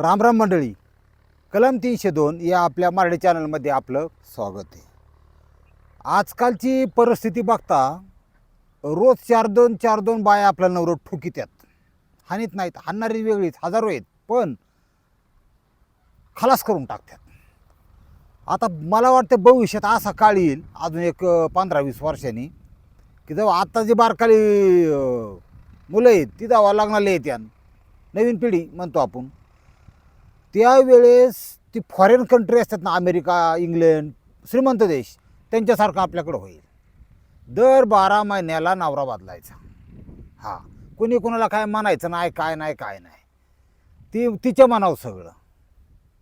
राम राम मंडळी. कलम तीनशे दोन या आपल्या मराठी चॅनलमध्ये आपलं स्वागत आहे. आजकालची परिस्थिती बघता रोज चार दोन चार दोन बाया आपल्या नवरं आहेत हानीत नाहीत हाणणारी वेगळीच हजारो आहेत पण खलास करून टाकतात. आता मला वाटतं भविष्यात असा काळ येईल अजून एक पंधरा वीस वर्षांनी की जेव्हा आत्ता जी बारकाली मुलं आहेत ती जावा लागणारे आहेत नवीन पिढी म्हणतो आपण. त्यावेळेस ती फॉरेन कंट्री असतात ना अमेरिका इंग्लंड श्रीमंत देश त्यांच्यासारखं आपल्याकडं होईल. दर बारा महिन्याला नवरा बदलायचा. हा. कोणी कोणाला काय म्हणायचं नाही काय नाही काय नाही. ती तिच्या मनाव सगळं.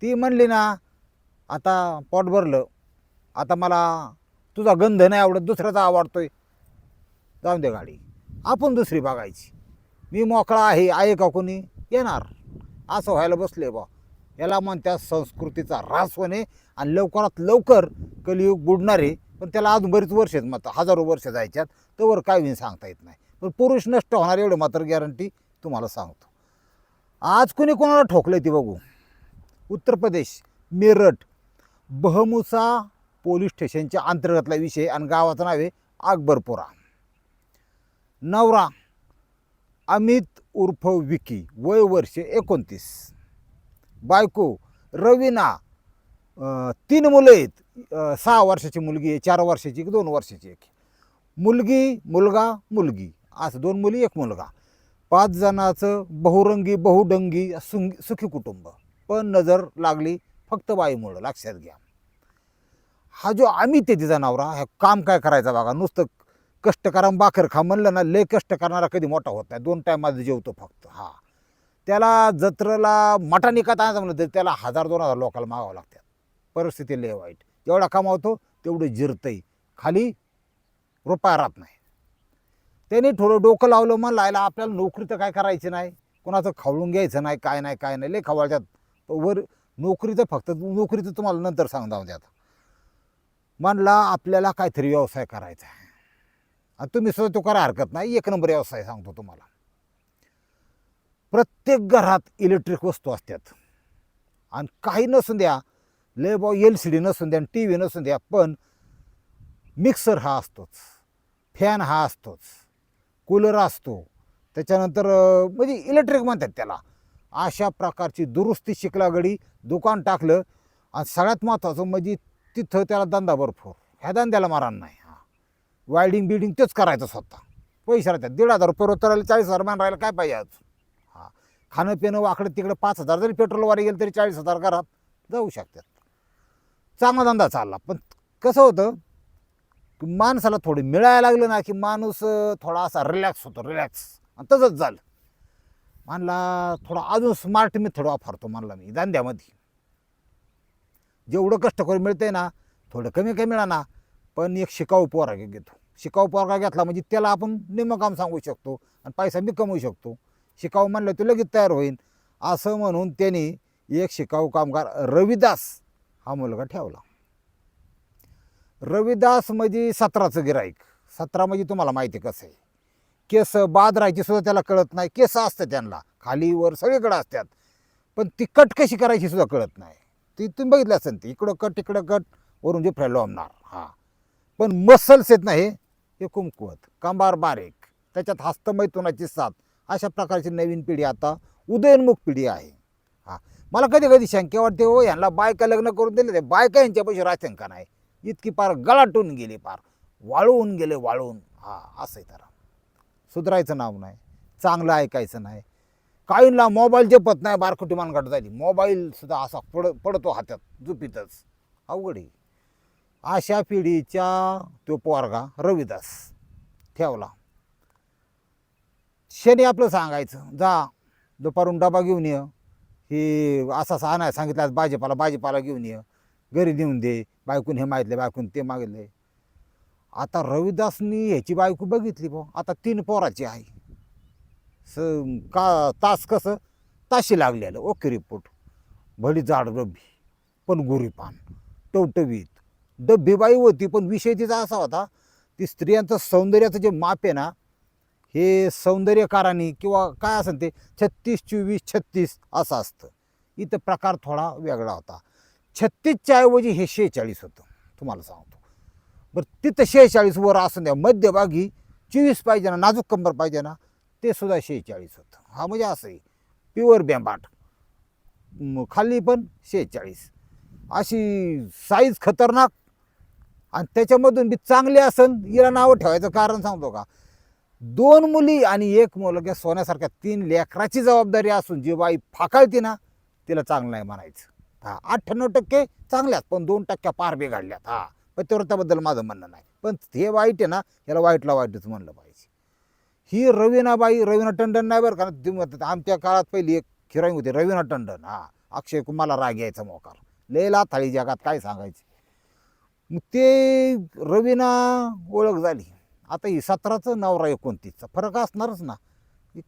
ती म्हणली ना आता पोट भरलं. आता मला तुझा गंध नाही आवडत दुसऱ्याचा आवडतोय. जाऊन दे गाडी. आपण दुसरी बघायची. मी मोकळा आहे आहे का कोणी? येणार. असं व्हायला बसले बा. याला म्हणत्या संस्कृतीचा ऱ्हास होणे आणि लवकरात लवकर कलियुग बुडणारे. पण त्याला अजून बरीच वर्ष आहेत मात्र हजारो वर्ष जायच्यात. तोवर काय होईन सांगता येत नाही. पण पुरुष नष्ट होणार एवढं मात्र गॅरंटी तुम्हाला सांगतो. आज कोणी कोणाला ठोकलं ती बघू? उत्तर प्रदेश मेरठ. बहमुसा पोलीस स्टेशनच्या अंतर्गतला विषय आणि गावाचं नाव आहे अकबरपुरा नवरा अमित उर्फ विकी वय वर्ष एकोणतीस. बायको रवीना तीन मुलं आहेत. सहा वर्षाची मुलगी आहे चार वर्षाची एक दोन वर्षाची एक. मुलगी मुलगा मुलगी. असं दोन मुली एक मुलगा. पाच जणाचं बहुरंगी बहुडंगी सुंग सुखी कुटुंब. पण नजर लागली फक्त बाईमुळं लक्षात घ्या. हा जो आम्ही ते तिचा नवरा काम काय करायचा बघा नुसतं कष्ट करा बाखर खा म्हणलं ना लय कष्ट करणारा कधी मोठा होत नाही. दोन टायमात जेवतो फक्त. हा. त्याला जत्रेला मटा निकात आणायचं म्हणलं तरी त्याला हजार दोन हजार लोकांना मागावं लागतात परिस्थिती लय वाईट. जेवढा कमावतो तेवढं जिरतंय. खाली रुपया राहत नाही. त्याने थोडं डोकं लावलं मग लायला आपल्याला नोकरी तर काय करायची नाही. कोणाचं खावळून घ्यायचं नाही काय नाही काय नाही. लय खवळतात वर नोकरीचं फक्त नोकरीचं तुम्हाला नंतर सांगता जाऊ द्या म्हणला आपल्याला काहीतरी व्यवसाय करायचा आहे. आणि तुम्ही सुद्धा तो करा हरकत नाही. एक नंबर व्यवसाय सांगतो तुम्हाला. प्रत्येक घरात इलेक्ट्रिक वस्तू असतात. आणि काही नसून द्या लय बा एल सी डी नसून द्या टी व्ही नसून द्या पण मिक्सर हा असतोच. फॅन हा असतोच. कूलर असतो. त्याच्यानंतर म्हणजे इलेक्ट्रिक म्हणतात त्याला. अशा प्रकारची दुरुस्ती शिकला गडी दुकान टाकलं आणि सगळ्यात महत्त्वाचं म्हणजे तिथं त्याला धंदा भरपूर. ह्या धंद्याला मारण नाही हा. वायडिंग बिल्डिंग तेच करायचं स्वतः. पैसे राहतात. दीड हजार रुपये रोज राहिले चाळीस हजार मान राहिलं काय पाहिजे आज? खाणं पिणं वाकडं तिकडं पाच हजार जरी पेट्रोलवारी गेलं तरी चाळीस हजार घरात जाऊ शकतात. चांगला धंदा चालला. पण कसं होतं की माणसाला थोडं मिळायला लागलं ना की माणूस थोडा असा रिलॅक्स होतो रिलॅक्स आणि तसंच झालं. म्हणला थोडा अजून स्मार्ट मी थोडं वापरतो म्हणला मी धंद्यामध्ये. जेवढं कष्ट करून मिळतंय ना थोडं कमी कमी मिळा ना पण एक शिकाऊ पोरा घेतो. शिकाऊ पोरगा घेतला म्हणजे त्याला आपण निम्मं काम सांगू शकतो आणि पैसा बी कमवू शकतो. शिकाऊ म्हणलं तो लगेच तयार होईल असं म्हणून त्यांनी एक शिकाऊ कामगार रविदास हा मुलगा ठेवला. रविदास म्हणजे सतराचं गिराईक सतरा म्हणजे तुम्हाला माहिती आहे कसं आहे? केस बाद राहायची सुद्धा त्याला कळत नाही. केस असतं त्यांना. खाली वर सगळीकडे असतात. पण ती कट कशी करायची सुद्धा कळत नाही. ती तुम्ही बघितलं असेल ती. इकडं कट इकडं कट. वरून जे फ्रेलो आमणार हा. पण मसल्स येत नाही. हे हे कुमकुवत. कंबार बारीक. त्याच्यात हस्तमैथुनाची साथ. अशा प्रकारची नवीन पिढी आता उदयोन्मुख पिढी आहे. हां. मला कधी कधी शंका वाटते हो यांना बायका लग्न करून दिले ते बायका यांच्यापाशी राशंका नाही? इतकी पार गळाटून गेली पार वाळून गेले वाळून. हा असं आहे तर सुधरायचं नाव नाही चांगलं ऐकायचं नाही. काहींना मोबाईल जपत नाही बारकुटी मानगट झाली. मोबाईलसुद्धा असा पड पडतो हातात जुपीतच अवघड आहे. अशा पिढीच्या तो पोरगा रविदास ठेवला. शनी आपलं सांगायचं. जा दुपारून डबा घेऊन ये. हे असं सहा सांगितलं आज भाजीपाला भाजीपाला घेऊन ये. घरी नेऊन दे. बायकून हे मागितले बायकून ते मागितले आता रविदासनी ह्याची बायको बघितली बा आता तीन पोराची आहे स का तास कसं? ताशी लागलेलं. ओके रिपोर्ट भली जाड रब्बी पण गोरीपान टवटवीत. डब्बी बाई होती पण विषय तिचा असा होता ती स्त्रियांचं सौंदर्याचं जे माप आहे ना हे सौंदर्यकारांनी किंवा काय असेल ते छत्तीस चोवीस छत्तीस असं असतं. इथं प्रकार थोडा वेगळा होता. छत्तीसच्या ऐवजी हे शेहेचाळीस होतं. तुम्हाला सांगतो. बरं तिथं शेहेचाळीस वर असं द्या मध्यभागी चोवीस पाहिजे ना नाजूक कंबर पाहिजे ना ते सुद्धा शेहेचाळीस होतं. हा म्हणजे असं आहे. प्युअर बेंबाट. खाली पण शेहेचाळीस. अशी साईज खतरनाक. आणि त्याच्यामधून बी चांगली असन हिला नावं ठेवायचं कारण सांगतो का? दोन मुली आणि एक मुलग्या सोन्यासारख्या तीन लेकराची जबाबदारी असून जी बाई फाकाळती ना तिला चांगलं नाही म्हणायचं. हा अठ्ठ्याण्णव टक्के चांगल्यात पण दोन टक्क्या पार बिघडल्यात हा. पतिव्रताबद्दल माझं म्हणणं नाही. पण हे वाईट आहे ना याला वाईटला वाईटच म्हणलं पाहिजे. ही रवीनाबाई रवीना टंडन नाही बरं का ती म्हणतात आमच्या काळात पहिली एक हिरोईन होती रवीना टंडन हा. अक्षय कुमारला राग यायचा मोकार. लय लाथाळी जगात काय सांगायचे? मग ते रवीना ओळख झाली. आता ही सतराचं नवरा एकोणतीसचा. फरक असणारच ना.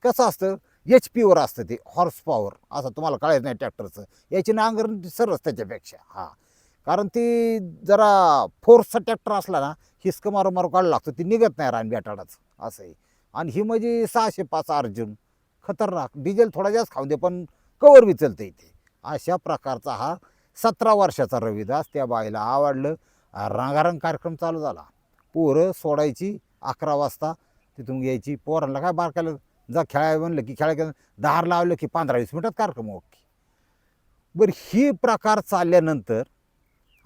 कसं असतं? एच पीवर असतं ते हॉर्स पॉवर असं तुम्हाला कळायचं नाही ट्रॅक्टरचं याची नांगरण सरस त्याच्यापेक्षा. हा. कारण ती जरा फोर्सचा ट्रॅक्टर असला ना हिसकं मारू मारू काढू लागतो. ती निघत नाही रान बेटाडाचं असं आहे. आणि ही म्हणजे सहाशे पाच अर्जुन. खतरनाक. डिझेल थोडा जास्त खाऊ दे पण कवर बी इथे. अशा प्रकारचा हा सतरा वर्षाचा रविदास त्या बाईला आवडलं. रंगारंग कार्यक्रम चालू झाला. पोरं सोडायची. अकरा वाजता तिथून घ्यायची. पोरांना काय बारकायला जा खेळाय म्हणलं की खेळाय दार लावलं की पंधरा वीस मिनटात कार्यक्रम ओके. बरं ही प्रकार चालल्यानंतर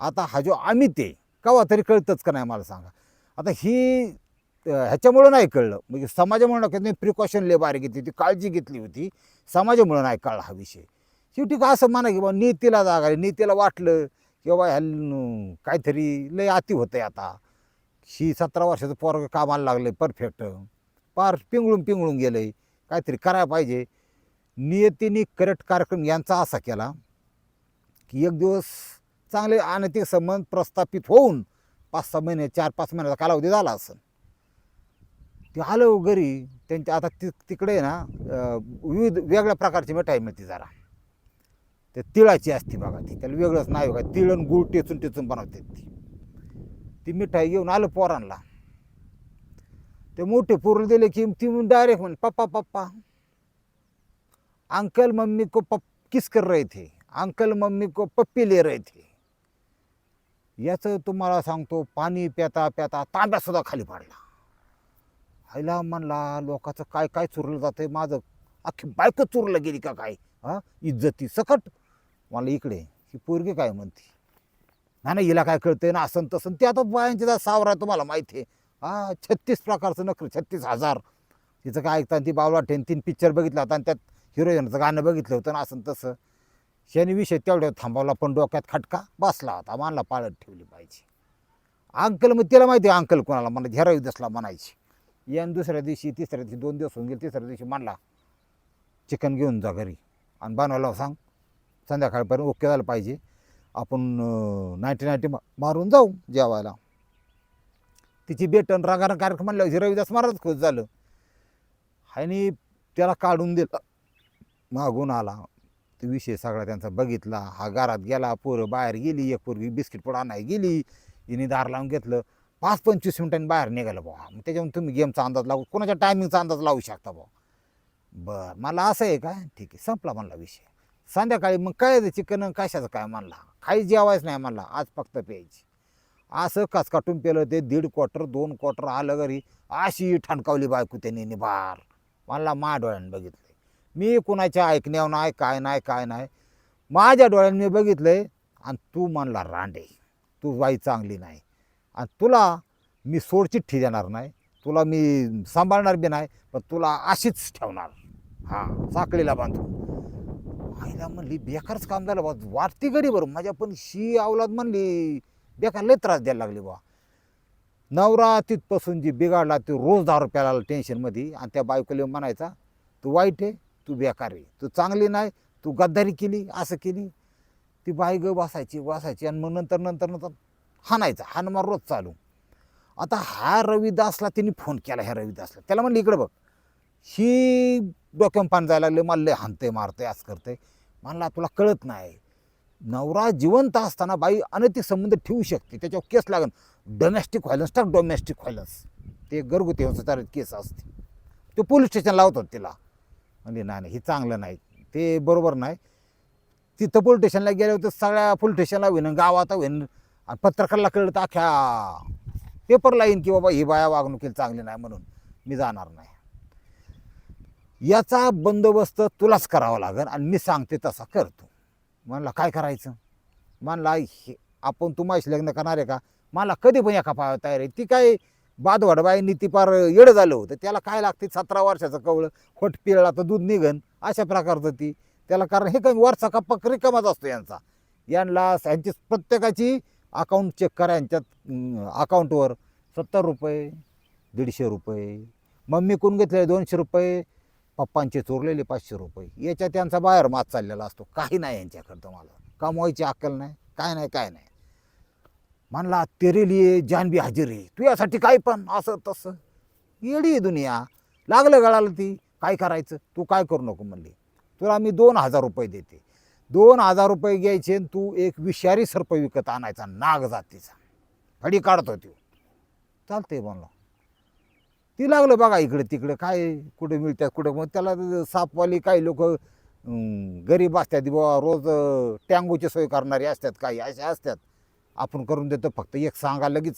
आता हा जो अमित आहे केव्हा तरी कळतंच का नाही मला सांगा. आता ही ह्याच्यामुळं नाही कळलं. म्हणजे समाजामुळे नाही प्रिकॉशन लय बारीक घेतली ती काळजी घेतली होती. समाजामुळं नाही कळला हा विषय. शेवटी का असं म्हणा की बाबा नीतीला जागा आहे. नीतीला वाटलं की बाबा ह्या काहीतरी लय अति आहे आता. ही सतरा वर्षाचं पोरग कामाला लागलं आहे परफेक्ट पार पिंगळून पिंगळून गेलं आहे काहीतरी करायला पाहिजे. नियतीने करेक्ट कार्यक्रम यांचा असा केला की एक दिवस चांगले अनैतिक संबंध प्रस्थापित होऊन पाच सहा महिने चार पाच महिन्याचा कालावधी झाला असं ते आलं हो घरी. त्यांच्या आता ति तिकडे ना विविध वेगळ्या प्रकारची मिठाई मिळते जरा. ते तिळाची असते बघा ती. त्याला वेगळंच नाही बघा. तिळ आणि गुळ टेचून टेचून बनवतात ती. ती मिठाई घेऊन आलं पोरांना. ते मोठे पोरं दिले की ती डायरेक्ट म्हण पप्पा पप्पा अंकल मम्मी को पप किस कर रहे थे? अंकल मम्मी को पप्पी ले रहे थे. याचं तुम्हाला सांगतो पाणी प्याता प्याता तांब्यासुद्धा खाली पाडला. आईला म्हणला लोकांचं काय काय चुरलं जातं माझं अख्खी बायको चुरलं गेली का काय? हां? इज्जती सकट. मला इकडे ही पोरगी काय म्हणते? नाही नाही हिला काय कळतंय ना असं तसं. ते आता बायांचे जा आहे तुम्हाला माहिती आहे. हा छत्तीस प्रकारचं नखर छत्तीस हजार. तिचं काय ऐकता ती बावला ठेन तीन पिक्चर बघितला होता आणि त्यात हिरोईनचं गाणं बघितलं होतं ना असं तसं. शनी विषय तेवढ्या थांबवला पण डोक्यात खटका बसला होता मानला पाळत ठेवली पाहिजे. अंकल मग तिला माहिती आहे अंकल कोणाला मला झेरावी दसला म्हणायची. यान दुसऱ्या दिवशी तिसऱ्या दिवशी दोन दिवस होऊन गेले तिसऱ्या दिवशी म्हणला चिकन घेऊन जा घरी. आणि बनवायला सांग. संध्याकाळपर्यंत ओके झालं पाहिजे. आपण नाईन्टी नाईन्टी मारून जाऊ जेवायला. तिची बेटन रागारा कार्यक्रम म्हणलं रविदास महाराज खुश झालं. आणि त्याला काढून दिलं. मागून आला. ते विषय सगळा त्यांचा बघितला. हा घरात गेला पोरं बाहेर गेली एक पोरगी बिस्किट पुढं आणाय गेली. हिने दार लावून घेतलं. पाच पंचवीस मिनिटांनी बाहेर निघालं बुवा. मग त्याच्यावरून तुम्ही गेमचा अंदाज लावू कोणाच्या टायमिंगचा अंदाज लावू शकता बुवा? बरं मला असं आहे का? ठीक आहे संपला म्हणला विषय. संध्याकाळी मग काय चिकन कशाचं काय म्हणला? काहीच जेवायच नाही मला आज फक्त प्यायची. असं कचकाटून पेलं ते दीड क्वार्टर दोन क्वार्टर आलं घरी अशी ठणकावली बायको त्यांनी निभार मला मा डोळ्यानं बघितलं मी कुणाच्या ऐकण्यावर नाही काय नाही काय नाही. माझ्या डोळ्यांनी मी बघितलंय आणि तू म्हणला रांडे तू बाई चांगली नाही. आणि तुला मी सोडचीच चिठ्ठी देणार नाही. तुला मी सांभाळणार बी नाही पण तुला अशीच ठेवणार. हां साखळीला बांधून. आईला म्हणली बेकारच काम झालं बा वाटती गडी बरं. माझ्या पण शी अवलाद म्हणली बेकार लय त्रास द्यायला लागली बा नवरा तिथपासून जी बिघाडला ते रोज दहा रुपयाला टेन्शनमध्ये आणि त्या बायकोला म्हणायचा तू वाईट आहे तू बेकार आहे. तू चांगली नाही तू गद्दारी केली असं केली. ती बाई ग बसायची बसायची. आणि मग नंतर नंतर नंतर हाणायचा. हाणमार रोज चालू. आता हा रविदासला तिने फोन केला ह्या रविदासला. त्याला म्हणलं इकडं बघ. ही डोक्यात पाणी जायला लागले मला लय हाणते मारते असं करते म्हणला तुला कळत नाही. नवरा जिवंत असताना बाई अनैतिक संबंध ठेवू शकते. त्याच्यावर केस लागन. डोमेस्टिक व्हायलन्स टाक डोमेस्टिक व्हायलन्स ते घरगुती हिंसाचार केस असते तो पोलीस स्टेशन लावतात तिला. म्हणजे नाही नाही हे चांगलं नाही. ते बरोबर नाही. तिथं पोलीस स्टेशनला गेले होते सगळ्या पोलीस स्टेशनला होईन गावात होईन. आणि पत्रकारला कळलं तर अख्ख्या पेपरला येईन की बाबा ही बाया वागणुकीला चांगली नाही म्हणून. मी जाणार नाही. याचा बंदोबस्त तुलाच करावा लागेल आणि मी सांगते तसा करतो. म्हणला काय करायचं? म्हणला हे आपण तुम्हाशी लग्न करणार आहे का? मला कधी पण एका पाया तयार आहे. ती काय बादवाडबाईंनी ती पार येडं झालं होतं. त्याला काय लागते? सतरा वर्षाचं कवळं खोट पिळला तर दूध निघन. अशा प्रकारचं ती. त्याला कारण हे काही वरचा कप्पा रिकामाच असतो यांचा. यांना यांची प्रत्येकाची अकाउंट चेक करा यांच्यात अकाउंटवर सत्तर रुपये दीडशे रुपये. मम्मी कोण घेतले दोनशे रुपये. पप्पांचे चोरलेले पाचशे रुपये. याच्यात त्यांचा बाहेर मात चाललेला असतो. काही नाही यांच्याकडं तुम्हाला. कमवायची अक्कल नाही. काय नाही काय नाही. म्हणला तेरे लिए जान भी हाजीर आहे. तू यासाठी काय पण असं तसं. येडी दुनिया. लागलं गळाला ती. काय करायचं? तू काय करू नको म्हणली. तुला मी दोन हजार रुपये देते. दोन हजार रुपये घ्यायचे आणि तू एक विषारी सर्प विकत आणायचा. नाग जातीचा. फडी काढतो तू. चालते म्हणलं. ती लागलं बघा इकडे तिकडे काय कुठे मिळतात कुठं मग त्याला सापवाली काही लोक गरीब असतात बुवा रोज टँगोची सोय करणारी असतात काही असे असतात. आपण करून देतो फक्त एक सांगा लगेच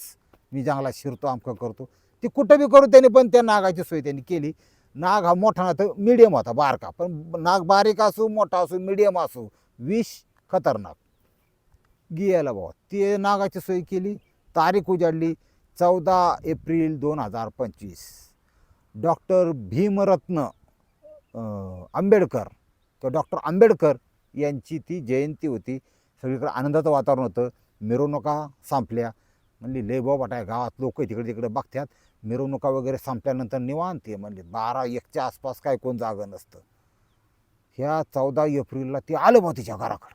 मी जंगलात शिरतो आमकं करतो. ती कुठं बी करू त्याने पण त्या नागाची सोय त्यांनी केली. नाग हा मोठा ना तर मिडियम होता बारका. पण नाग बारीक असू मोठा असू मिडियम असू विष खतरनाक. गियाला बाबा ते नागाची सोय केली तारीख उजाडली. चौदा एप्रिल दोन हजार पंचवीस. डॉक्टर भीमरत्न आंबेडकर तर डॉक्टर आंबेडकर यांची ती जयंती होती. सगळीकडे आनंदाचं वातावरण होतं. मिरवणुका संपल्या. म्हणली लय बाबा आहे गावात लोक तिकडे तिकडे बघतात मिरवणुका वगैरे संपल्यानंतर निवांत आहे. म्हणले बारा एकच्या आसपास काय कोण जागं नसतं. ह्या चौदा एप्रिलला ती आलं बा तिच्या घराकडं.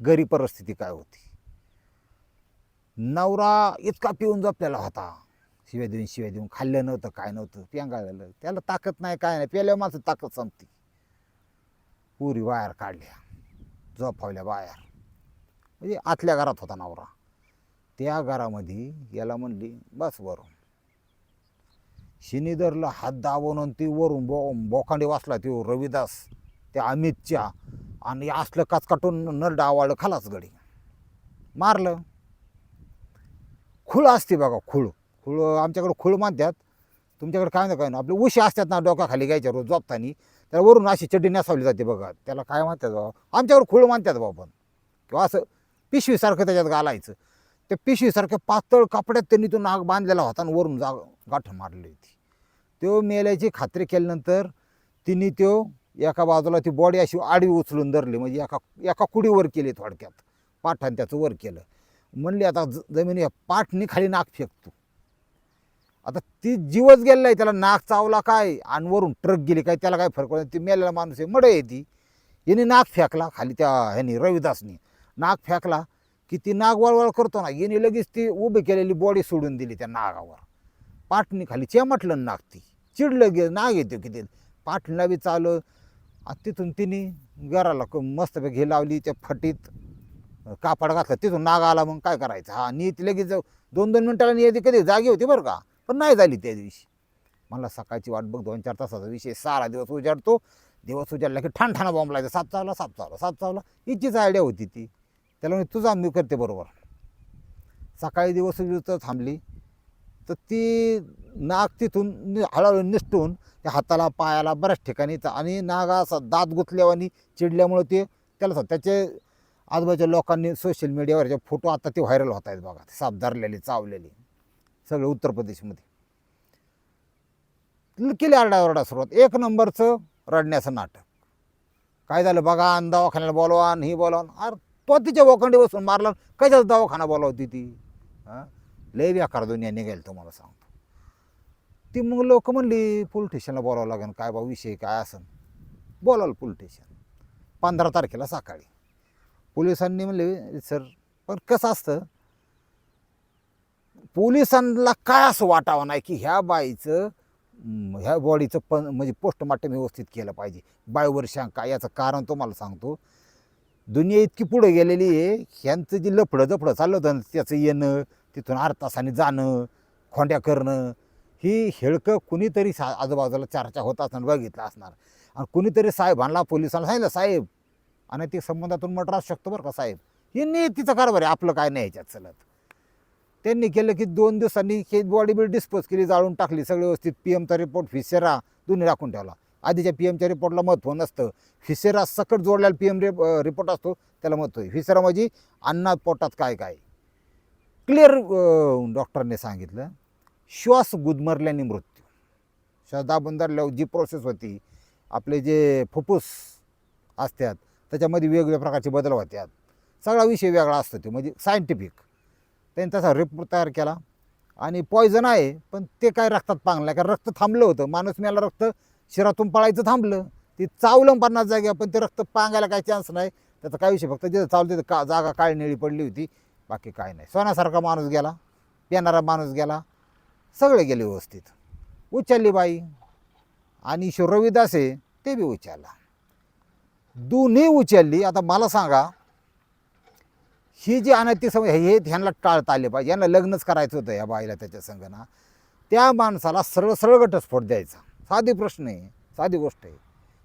गरीब परिस्थिती काय होती? नवरा इतका पिऊन जपलेला होता. शिव्या देऊन शिव्या देऊन खाल्लं नव्हतं काय नव्हतं पेंगाळलेलं त्याला ताकद नाही काय नाही प्याल्यावर माणसं ताकद संपती. पुरी बाहेर काढल्या झोपावल्या बाहेर. म्हणजे आतल्या घरात होता नवरा. त्या घरामध्ये याला म्हणली बस वरून. शिनीधरला हात दाबून ती वरून बो बोखांडी वाचला तो रविदास त्या अमितच्या. आणि असलं काचकाटून नर डावाळलं खालाच गडी. मारलं. खुळ असते बघा खुळ. खुळ आमच्याकडे खुळ मानतात तुमच्याकडे काय ना काय ना आपले उशी असतात ना डोक्याखाली घ्यायच्या रोज झोपतानी. त्याला वरून अशी चड्डी नेसावली जाते बघा. त्याला काय म्हणतात बाबा आमच्याकडे खुळ मानतात बाबा पण. किंवा असं पिशवीसारखं त्याच्यात घालायचं. त्या पिशवीसारख्या पातळ कपड्यात त्यांनी तो नाग बांधलेला होता आणि वरून जा गाठ मारली होती. तो मेल्याची खात्री केल्यानंतर तिने तो एका बाजूला ती बॉडी अशी आडवी उचलून धरली. म्हणजे एका एका कुडीवर केली थोडक्यात. पाठाने त्याचं वर केलं. म्हणली आता ज जमिनी पाठनी खाली नाक फेकतो. आता ती जीवच गेलेला आहे त्याला नाक चावला काय? आणि वरून ट्रक गेली काय? त्याला काय फरक पडत ती मेलेला माणूस आहे मड आहे ती. याने नाक फेकला खाली त्या ह्यानी रविदासनी. नाक फेकला की ती नाग वळवळ करतो ना याने लगेच ती उभी केलेली बॉडी सोडून दिली त्या नागावर. पाठणी खाली चेमटलं नाग ती. चिडलं गे नाग येतो किती पाठणीला बी चालू आणि तिथून तिने घराला मस्तपैकी हे लावली त्या फटीत. कापड घातलं तिथून नाग आला मग काय करायचं? हा नीत लगेच दोन दोन मिनटाला नियती कधी जागी होती बरं का? पण नाही झाली त्या दिवशी. मला सकाळची वाट बघ दोन चार तासाचा विषय. सारा दिवस उजाडतो. दिवस उजाडला की ठाण ठाणा बॉम्ब लायचा. सात चावला सात चावला सात चावला. हिचीच आयडिया होती ती. त्याला मी तुझा मी करते बरोबर. सकाळी दिवस उजवत थांबली. तर ती नाग तिथून नि- हळूहळू निसटून त्या हाताला पायाला बऱ्याच ठिकाणी आणि नाग असा दात गुतल्यावानी चिडल्यामुळं ते त्याला त्याचे आजूबाजूच्या लोकांनी सोशल मीडियावरचे फोटो आता ते व्हायरल होत आहेत बघा. साप धरलेले चावलेले. सगळे उत्तर प्रदेशमध्ये. केली आरडाओरडा सुरुवात. एक नंबरचं रडण्याचं नाटक. काय झालं बघा? आणि दवाखान्याला बोलवा आणि ही बोलवा. अरे तो तिच्या वखंडी बसून मारला. कशाच दवाखाना बोलावती ती? हां? लय व्याकार दुनिया निघेल तुम्हाला सांगतो. ती मग लोक म्हणली पोलीस स्टेशनला बोलावं लागेल. काय बा विषय काय असं बोलावलं पोलीस स्टेशन पंधरा तारखेला सकाळी. पोलिसांनी म्हणले सर पण कसं असतं? पोलिसांना काय असं वाटावं नाही की ह्या बाईचं ह्या बॉडीचं पण म्हणजे पोस्टमार्टम व्यवस्थित केलं पाहिजे. बायवर शंका याचं कारण तुम्हाला सांगतो. दुनिया इतकी पुढे गेलेली आहे ह्यांचं जे लफडं जफडं चाललं होतं त्याचं येणं तिथून अर्ध तासाने जाणं खोंड्या करणं ही हेळकं कुणीतरी सा आजूबाजूला चर्चा होत असणार बघितलं असणार. आणि कुणीतरी साहेबांना पोलिसांना सांगितलं साहेब आणि ती संबंधातून मट राहू शकतो बरं का साहेब. हे नियतीचं कारभार आहे आपलं काय नाही ह्याच्यात चलत. त्यांनी केलं की दोन दिवसांनी हे बॉडी बिल डिस्पोज केली जाळून टाकली सगळे व्यवस्थित. पी एमचा रिपोर्ट फिसेरा दोन्ही राखून ठेवला. आधीच्या पी एमच्या रिपोर्टला महत्त्व नसतं. फिसेरा सकट जोडलेला पी एम रिपोर्ट असतो त्याला महत्त्व आहे. फिसेरा म्हणजे अन्नात पोटात काय काय. क्लिअर डॉक्टरने सांगितलं श्वास गुदमरल्याने मृत्यू. श्वास दाबून धरल्यावर जी प्रोसेस होती आपले जे फुफ्फुस असतात त्याच्यामध्ये वेगवेगळ्या प्रकारचे बदल होतात. सगळा विषय वेगळा असतो ते म्हणजे सायंटिफिक त्यांनी तसा रिपोर्ट तयार केला. आणि पॉयझन आहे पण ते काय रक्तात पांगलं कारण रक्त थांबलं होतं. माणूस मेला रक्त शिरातून पळायचं थांबलं. ते चावलं पन्नास जागे पण ते रक्त पांगायला काही चान्स नाही. त्याचा काय विषय फक्त जिथं चावलं तिथं का जागा काळी निळी पडली होती. बाकी काय नाही. सोन्यासारखा माणूस गेला. पिणारा माणूस गेला. सगळे गेले व्यवस्थित. उचलली बाई. आणि शो रविदास आहे ते बी उचलला. दोन्ही उचलली. आता मला सांगा ही जी अनैतिक सम हे ह्यांना टाळता आले पाहिजे. यांना लग्नच करायचं होतं या बाईला त्याच्या संगना त्या माणसाला सरळ सरळ घटस्फोट द्यायचा. साधी प्रश्न आहे. साधी गोष्ट आहे.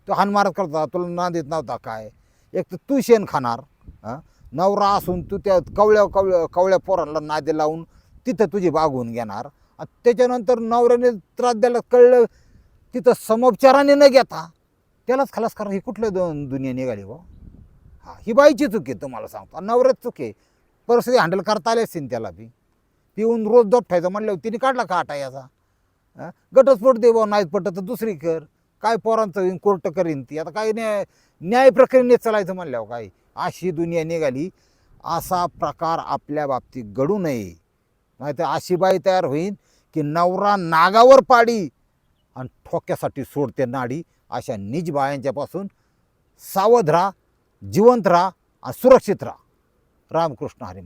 तो हानमारत करता तुला ना देत नव्हता काय? एक तर तू शेण खाणार हां? नवरा असून तू त्या कवळ्या कवळ्या कवळ्या पोरांना नादे लावून तिथं तुझी बागवून घेणार. आणि त्याच्यानंतर नवऱ्याने त्रास द्यायला कळलं तिथं समोपचाराने न घेता त्यालाच खलास करा ही कुठलं दोन दुनिया निघाली बा हा ही बाईची चूक आहे तुम्हाला सांगतो. नवऱ्याच चूक आहे. परिस्थिती हँडल करता आली असतील त्याला बी. पिऊन रोज दपठायचं म्हणल्यावर तिने काढला काटा याचा? हा? घटस्फोट दे बा नाहीत पटत तर दुसरी कर. काय पोरांचं होईन कोर्ट करीन ती. आता काय न्याय न्याय प्रक्रियेने चालायचं म्हणल्यावर काय? अशी दुनिया निघाली. असा प्रकार आपल्या बाबतीत घडू नये. नाहीतर अशी बाई तयार होईन की नवरा नागावर पाडी आणि ठोक्यासाठी सोडते नाडी. अशा निज बायांच्यापासून सावध राहा जिवंत राहा आणि सुरक्षित राहा. रामकृष्ण हरी